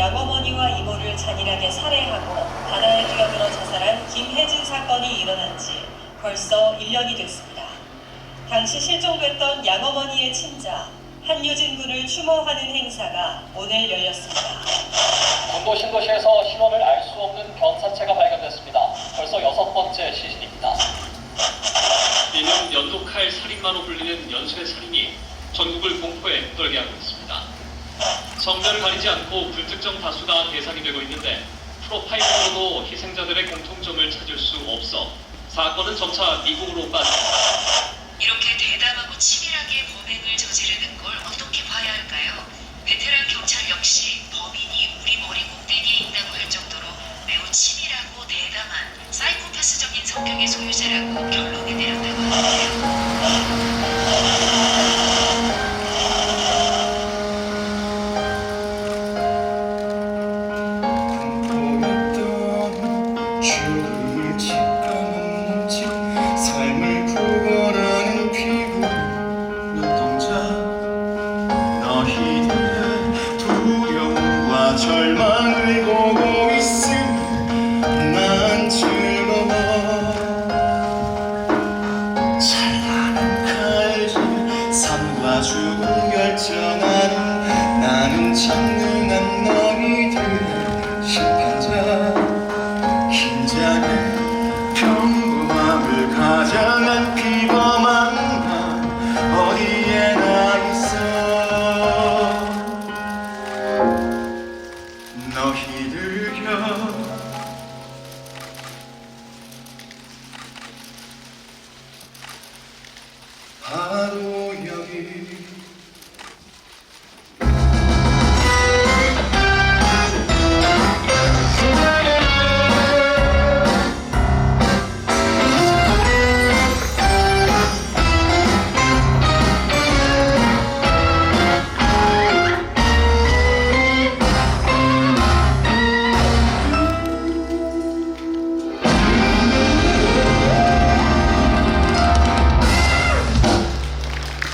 양어머니와 이모를 잔인하게 살해하고 바다에 뛰어들어 자살한 김혜진 사건이 일어난 지 벌써 1년이 됐습니다. 당시 실종됐던 양어머니의 친자 한유진 군을 추모하는 행사가 오늘 열렸습니다. 군도 신도시에서 신원을 알 수 없는 변사체가 발견됐습니다. 벌써 여섯 번째 시신입니다. 이는 연독할 살인마로 불리는 연쇄 살인이 전국을 공포에 떨게 하고 있습니다. 성별을 가리지 않고 불특정 다수가 대상이 되고 있는데 프로파일링으로도 희생자들의 공통점을 찾을 수 없어 사건은 점차 미국으로 빠집니다. 이렇게 대담하고 치밀하게 범행을 저지르는 걸 어떻게 봐야 할까요? 베테랑 경찰 역시 범인이 우리 머리 꼭대기에 있다고 할 정도로 매우 치밀하고 대담한 사이코패스적인 성격의 소유자라고 결론이 내렸다고 하는데 마주고 결정한 나는 찾는 한 너희들의 심판자. 긴장의 평범함을 가장한 피